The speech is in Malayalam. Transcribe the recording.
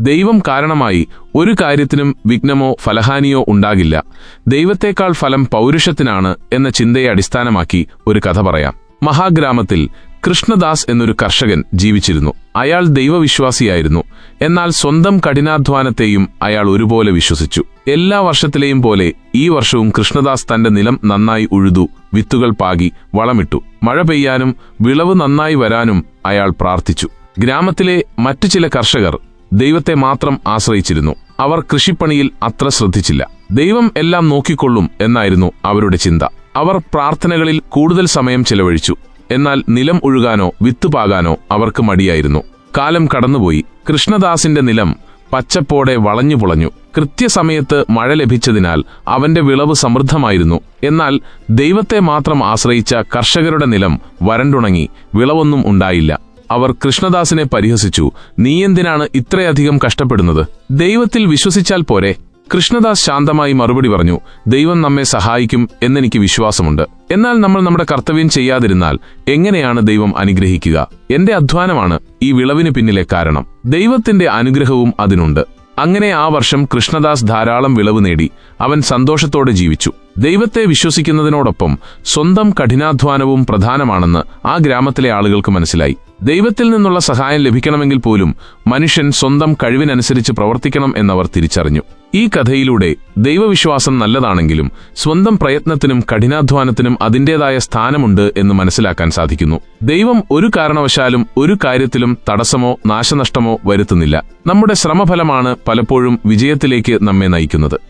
ദൈവം കാരണമായി ഒരു കാര്യത്തിനും വിഘ്നമോ ഫലഹാനിയോ ഉണ്ടാകില്ല. ദൈവത്തേക്കാൾ ഫലം പൗരുഷത്തിനാണ് എന്ന ചിന്തയെ അടിസ്ഥാനമാക്കി ഒരു കഥ പറയാം. മഹാഗ്രാമത്തിൽ കൃഷ്ണദാസ് എന്നൊരു കർഷകൻ ജീവിച്ചിരുന്നു. അയാൾ ദൈവവിശ്വാസിയായിരുന്നു. എന്നാൽ സ്വന്തം കഠിനാധ്വാനത്തെയും അയാൾ ഒരുപോലെ വിശ്വസിച്ചു. എല്ലാ വർഷത്തിലെയും പോലെ ഈ വർഷവും കൃഷ്ണദാസ് തന്റെ നിലം നന്നായി ഉഴുതു വിത്തുകൾ പാകി വളമിട്ടു. മഴ പെയ്യാനും വിളവ് നന്നായി വരാനും അയാൾ പ്രാർത്ഥിച്ചു. ഗ്രാമത്തിലെ മറ്റു ചില കർഷകർ ദൈവത്തെ മാത്രം ആശ്രയിച്ചിരുന്നു. അവർ കൃഷിപ്പണിയിൽ അത്ര ശ്രദ്ധിച്ചില്ല. ദൈവം എല്ലാം നോക്കിക്കൊള്ളും എന്നായിരുന്നു അവരുടെ ചിന്ത. അവർ പ്രാർത്ഥനകളിൽ കൂടുതൽ സമയം ചെലവഴിച്ചു. എന്നാൽ നിലം ഒഴുകാനോ വിത്തുപാകാനോ അവർക്ക് മടിയായിരുന്നു. കാലം കടന്നുപോയി. കൃഷ്ണദാസിന്റെ നിലം പച്ചപ്പോടെ വളഞ്ഞു പുളഞ്ഞു. കൃത്യസമയത്ത് മഴ ലഭിച്ചതിനാൽ അവന്റെ വിളവ് സമൃദ്ധമായിരുന്നു. എന്നാൽ ദൈവത്തെ മാത്രം ആശ്രയിച്ച കർഷകരുടെ നിലം വരണ്ടുണങ്ങി. വിളവൊന്നും ഉണ്ടായില്ല. അവർ കൃഷ്ണദാസിനെ പരിഹസിച്ചു. നീ എന്തിനാണ് ഇത്രയധികം കഷ്ടപ്പെടുന്നത്? ദൈവത്തിൽ വിശ്വസിച്ചാൽ പോരെ. കൃഷ്ണദാസ് ശാന്തമായി മറുപടി പറഞ്ഞു ദൈവം നമ്മെ സഹായിക്കും എന്നെനിക്ക് വിശ്വാസമുണ്ട്. എന്നാൽ നമ്മൾ നമ്മുടെ കർത്തവ്യം ചെയ്യാതിരുന്നാൽ എങ്ങനെയാണ് ദൈവം അനുഗ്രഹിക്കുക? എന്റെ അധ്വാനമാണ് ഈ വിളവിന് പിന്നിലെ കാരണം. ദൈവത്തിന്റെ അനുഗ്രഹവും അതിനുണ്ട്. അങ്ങനെ ആ വർഷം കൃഷ്ണദാസ് ധാരാളം വിളവ് നേടി. അവൻ സന്തോഷത്തോടെ ജീവിച്ചു. ദൈവത്തെ വിശ്വസിക്കുന്നതിനോടൊപ്പം സ്വന്തം കഠിനാധ്വാനവും പ്രധാനമാണെന്ന് ആ ഗ്രാമത്തിലെ ആളുകൾക്ക് മനസ്സിലായി. ദൈവത്തിൽ നിന്നുള്ള സഹായം ലഭിക്കണമെങ്കിൽ പോലും മനുഷ്യൻ സ്വന്തം കഴിവിനനുസരിച്ച് പ്രവർത്തിക്കണം എന്നവർ തിരിച്ചറിഞ്ഞു. ഈ കഥയിലൂടെ ദൈവവിശ്വാസം നല്ലതാണെങ്കിലും സ്വന്തം പ്രയത്നത്തിനും കഠിനാധ്വാനത്തിനും അതിന്റെതായ സ്ഥാനമുണ്ട് എന്ന് മനസ്സിലാക്കാൻ സാധിക്കുന്നു. ദൈവം ഒരു കാരണവശാലും ഒരു കാര്യത്തിലും തടസ്സമോ നാശനഷ്ടമോ വരുത്തുന്നില്ല. നമ്മുടെ ശ്രമഫലമാണ് പലപ്പോഴും വിജയത്തിലേക്ക് നമ്മെ നയിക്കുന്നത്.